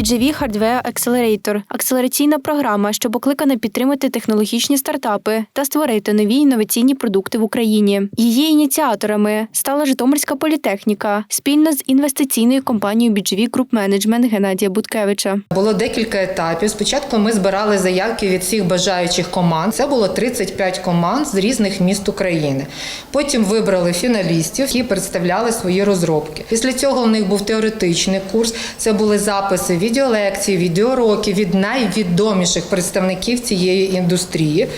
BGV Hardware Accelerator – акселераційна програма, що покликана підтримати технологічні стартапи та створити нові інноваційні продукти в Україні. Її ініціаторами стала Житомирська політехніка спільно з інвестиційною компанією BGV Group Management Геннадія Буткевича. Було декілька етапів. Спочатку ми збирали заявки від всіх бажаючих команд. Це було 35 команд з різних міст України. Потім вибрали фіналістів, які представляли свої розробки. Після цього в них був теоретичний курс. Це були записи відеолекцій, відеоуроки від найвідоміших представників цієї індустрії.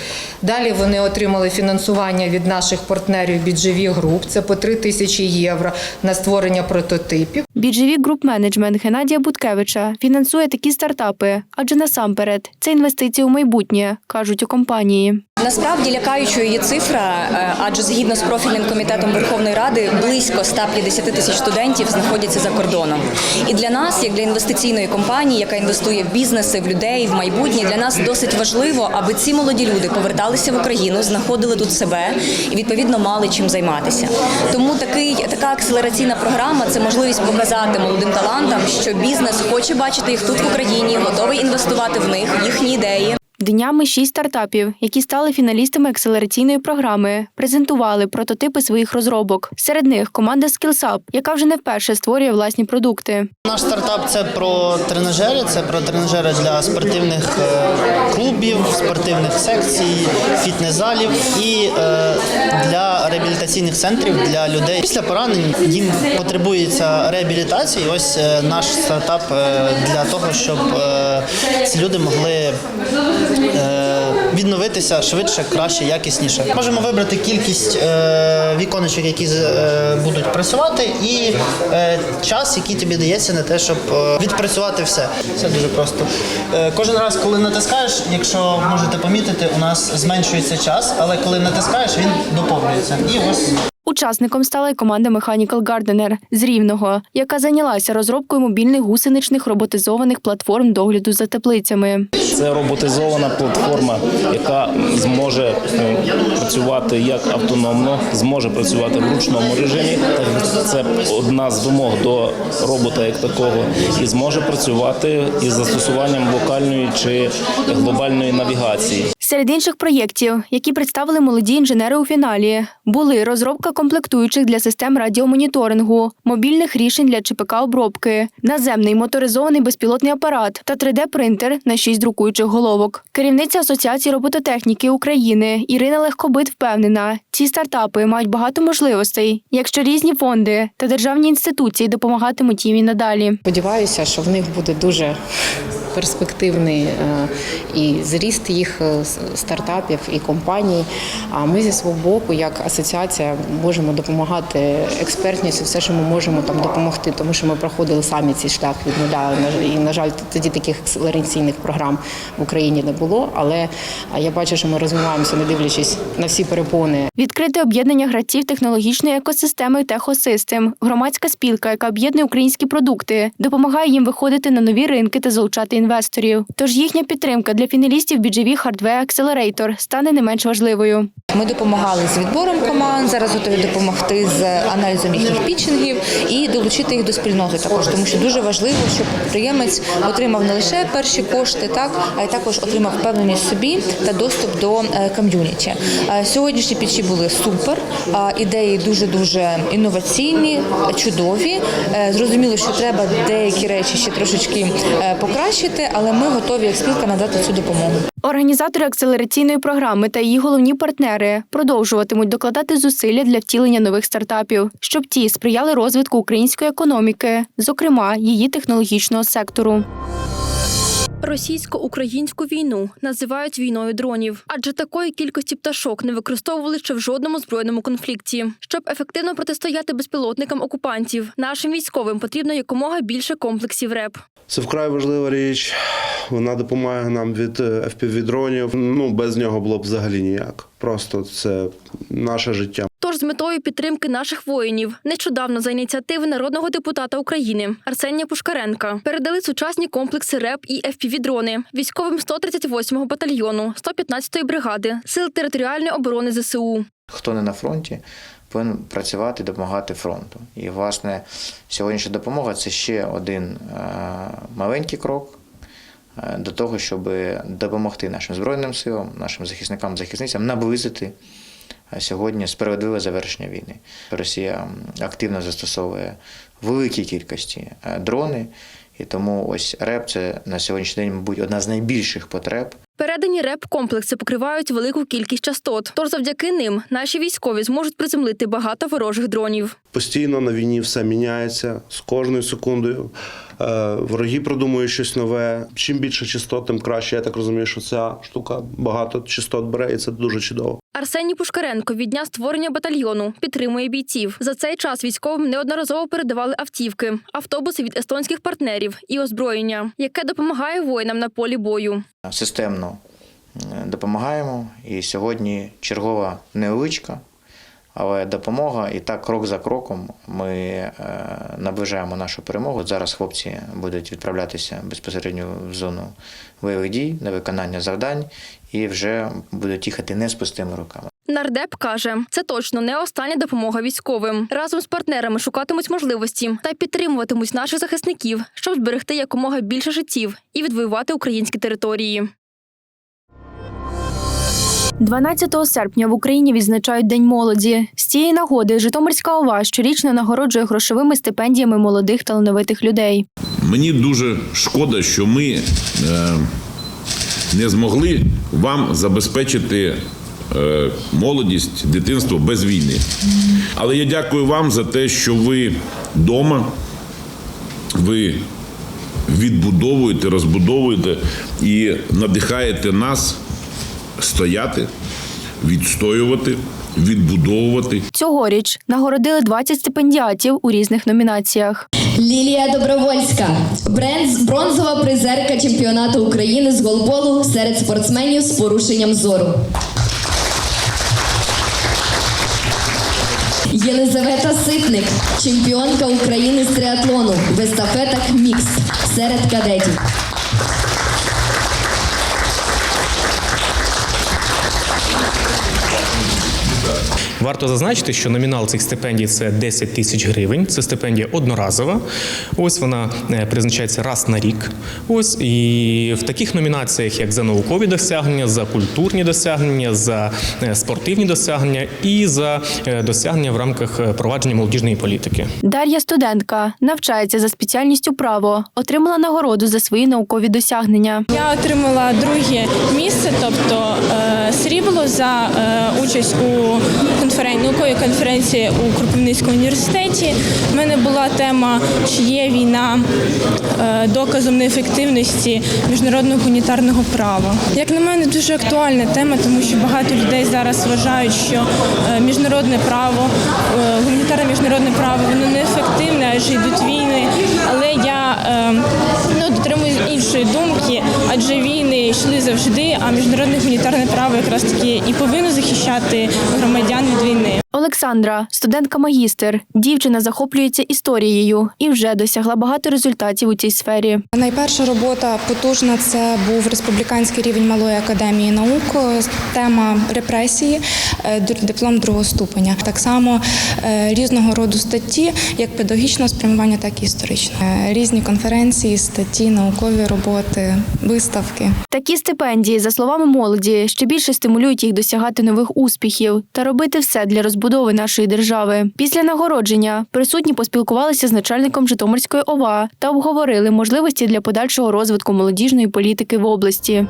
Далі вони отримали фінансування від наших партнерів BGV Group. Це по 3 тисячі євро на створення прототипів. BGV Group Management Геннадія Буткевича фінансує такі стартапи, адже насамперед це інвестиції у майбутнє, кажуть у компанії. Насправді лякаючою є цифра, е, адже згідно з профільним комітетом Верховної Ради близько 150 тисяч студентів знаходяться за кордоном. І для нас, як для інвестиційної компанії, яка інвестує в бізнеси, в людей, в майбутнє, для нас досить важливо, аби ці молоді люди поверталися в Україну, знаходили тут себе і відповідно мали чим займатися. Тому такий така акселераційна програма це можливість показати молодим талантам, що бізнес хоче бачити їх тут в Україні, готовий інвестувати в них, їхні ідеї. Днями шість стартапів, які стали фіналістами акселераційної програми, презентували прототипи своїх розробок. Серед них команда SkillsUp, яка вже не вперше створює власні продукти. Наш стартап це про тренажери, це про тренажери для спортивних е, клубів, спортивних секцій, фітнес-залів і е, для реабілітаційних центрів для людей. Після поранень їм потребується реабілітація. І ось е, наш стартап для того, щоб ці люди могли відновитися швидше, краще, якісніше. Можемо вибрати кількість е, віконечок, які е, будуть працювати, і е, час, який тобі дається на те, щоб е, відпрацювати все. Все дуже просто. Е, кожен раз, коли натискаєш, якщо можете помітити, у нас зменшується час, але коли натискаєш, він доповнюється. І ось Учасником стала й команда Mechanical Gardener з Рівного, яка зайнялася розробкою мобільних гусеничних роботизованих платформ догляду за теплицями. Це роботизована платформа, яка зможе е, працювати як автономно, зможе працювати в ручному режимі. Це одна з вимог до робота як такого, і зможе працювати із застосуванням локальної чи глобальної навігації. Серед інших проєктів, які представили молоді інженери у фіналі, були розробка комплектуючих для систем радіомоніторингу, мобільних рішень для ЧПК обробки, наземний моторизований безпілотний апарат та 3D-принтер на шість друкуючих головок. Керівниця Асоціації робототехніки України Ірина Легкобит впевнена, ці стартапи мають багато можливостей, якщо різні фонди та державні інституції допомагатимуть їм і надалі. Сподіваюся, що в них буде дуже перспективний е, і зріст їх е, стартапів і компаній. А ми зі свого боку, як асоціація, можемо допомагати експертністю, все, що ми можемо там допомогти, тому що ми проходили самі цей шлях від нуля. І на жаль, тоді таких акселераційних програм в Україні не було. Але я бачу, що ми розвиваємося, не дивлячись на всі перепони. Відкрите об'єднання гравців технологічної екосистеми Техосистем, громадська спілка, яка об'єднує українські продукти, допомагає їм виходити на нові ринки та залучати інвесторів. Тож їхня підтримка для фіналістів BGV Hardware Accelerator стане не менш важливою. Ми допомагали з відбором команд. Зараз готові допомогти з аналізом їхніх пітчингів і долучити їх до спільноти також, тому що дуже важливо, щоб підприємець отримав не лише перші кошти, так а й також отримав впевненість собі та доступ до е, ком'юніті. Е, Сьогоднішні пітчі були супер. Ідеї дуже дуже інноваційні, чудові. Е, Зрозуміло, що треба деякі речі ще трошечки е, покращити, але ми готові як спілка надати цю допомогу. Організатори акселераційної програми та її головні партнери продовжуватимуть докладати зусилля для втілення нових стартапів, щоб ті сприяли розвитку української економіки, зокрема її технологічного сектору. Російсько-українську війну називають війною дронів, адже такої кількості пташок не використовували ще в жодному збройному конфлікті. Щоб ефективно протистояти безпілотникам окупантів, нашим військовим потрібно якомога більше комплексів РЕП. Це вкрай важлива річ. Вона допомагає нам від е, FPV-дронів. Ну без нього було б взагалі ніяк. Просто це наше життя. Тож з метою підтримки наших воїнів нещодавно за ініціативи народного депутата України Арсенія Пушкаренка передали сучасні комплекси РЕП і FPV-дрони військовим 138-го батальйону 115-ї бригади Сил територіальної оборони ЗСУ. хто не на фронті, повинен працювати, допомагати фронту. І, власне, сьогоднішня допомога це ще один е, маленький крок е, до того, щоб допомогти нашим збройним силам, нашим захисникам, захисницям наблизити е, сьогодні справедливе завершення війни. Росія активно застосовує в великій кількості дрони, і тому ось РЕП це на сьогоднішній день, мабуть, одна з найбільших потреб Передані РЕП-комплекси покривають велику кількість частот. Тож завдяки ним наші військові зможуть приземлити багато ворожих дронів. Постійно на війні все міняється з кожною секундою. Е, Вороги продумують щось нове. Чим більше частот, тим краще. Я так розумію, що ця штука багато частот бере, і це дуже чудово. Арсеній Пушкаренко від дня створення батальйону підтримує бійців. За цей час військовим неодноразово передавали автівки, автобуси від естонських партнерів і озброєння, яке допомагає воїнам на полі бою. системно допомагаємо. І сьогодні чергова невеличка, але допомога. І так, крок за кроком, ми е, наближаємо нашу перемогу. Зараз хлопці будуть відправлятися безпосередньо в зону бойових дій на виконання завдань і вже будуть їхати не з пустими руками. Нардеп каже, це точно не остання допомога військовим. Разом з партнерами шукатимуть можливості та підтримуватимуть наших захисників, щоб зберегти якомога більше життів і відвоювати українські території. 12 серпня в Україні відзначають День молоді. З цієї нагоди Житомирська ОВА щорічно нагороджує грошовими стипендіями молодих талановитих людей. Мені дуже шкода, що ми е, не змогли вам забезпечити е, молодість, дитинство без війни. Але я дякую вам за те, що ви вдома, ви відбудовуєте, розбудовуєте і надихаєте нас стояти, відстоювати, відбудовувати Цьогоріч нагородили 20 стипендіатів у різних номінаціях. Лілія Добровольська, бренд бронзова призерка чемпіонату України з голболу серед спортсменів з порушенням зору. Єлизавета Ситник, чемпіонка України з триатлону в естафетах мікс серед кадетів. Варто зазначити, що номінал цих стипендій це 10 тисяч гривень. Це стипендія одноразова. Ось вона е, призначається раз на рік. Ось і в таких номінаціях, як за наукові досягнення, за культурні досягнення, за е, спортивні досягнення і за е, досягнення в рамках провадження молодіжної політики. Дар'я студентка навчається за спеціальністю право, отримала нагороду за свої наукові досягнення. Я отримала друге місце, тобто е, срібло за е, участь у конферен... науковій конференції у Кропивницькому університеті. У мене була тема, чи є війна е, доказом неефективності міжнародного гуманітарного права. Як на мене, дуже актуальна тема, тому що багато людей зараз вважають, що е, міжнародне право, е, гуманітарне міжнародне право, воно неефективне, адже йдуть війни. Але я дотримуюсь іншої думки, адже війни йшли завжди, а міжнародне гуманітарне право якраз таки і повинно захищати громадян від війни. Олександра, студентка магістр. Дівчина захоплюється історією і вже досягла багато результатів у цій сфері. Найперша робота потужна це був республіканський рівень малої академії наук. Тема репресії, е, диплом другого ступеня. Так само е, різного роду статті, як педагогічного спрямування, так і історичного. Е, Різні конференції, статті, наукові роботи, виставки. Такі стипендії, за словами молоді, ще більше стимулюють їх досягати нових успіхів та робити все для розбудови нашої держави. Після нагородження присутні поспілкувалися з начальником Житомирської ОВА та обговорили можливості для подальшого розвитку молодіжної політики в області.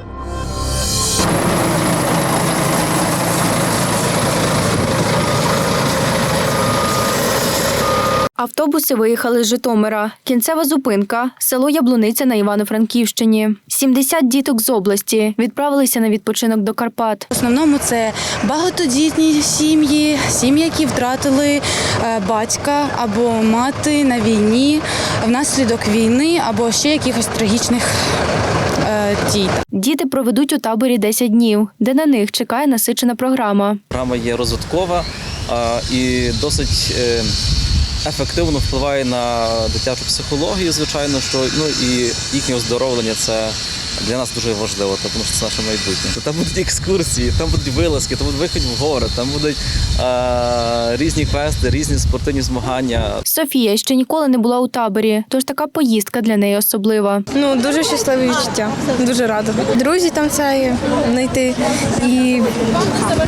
Автобуси виїхали з Житомира. Кінцева зупинка село Яблуниця на Івано-Франківщині. 70 діток з області відправилися на відпочинок до Карпат. В основному це багатодітні сім'ї, сім'ї, які втратили е, батька або мати на війні внаслідок війни або ще якихось трагічних е, дій. Діти проведуть у таборі 10 днів, де на них чекає насичена програма. Програма є розвиткова і досить е, ефективно впливає на дитячу психологію, звичайно, що ну і їхнє оздоровлення це для нас дуже важливо, тому що це наше майбутнє. Там будуть екскурсії, там будуть вилазки, там будуть вихід в гори, там будуть е, різні квести, різні спортивні змагання. Софія ще ніколи не була у таборі, тож така поїздка для неї особлива. Ну дуже щасливе відчуття, дуже рада. Друзі там це знайти і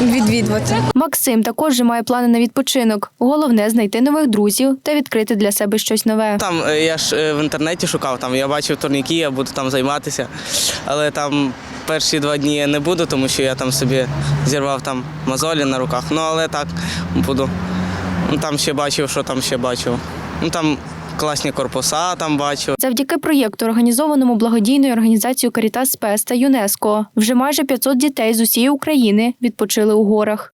відвідувати. Максим також має плани на відпочинок. Головне знайти нових друзів та відкрити для себе щось нове. Там е, я ж е, в інтернеті шукав, там я бачив турніки, я буду там займатися. Але там перші два дні я не буду, тому що я там собі зірвав там мозолі на руках. Ну але так буду. Ну, там ще бачив, що там ще бачив. Ну там класні корпуса там бачив. Завдяки проєкту, організованому благодійною організацією Карітас Спес та ЮНЕСКО, вже майже 500 дітей з усієї України відпочили у горах.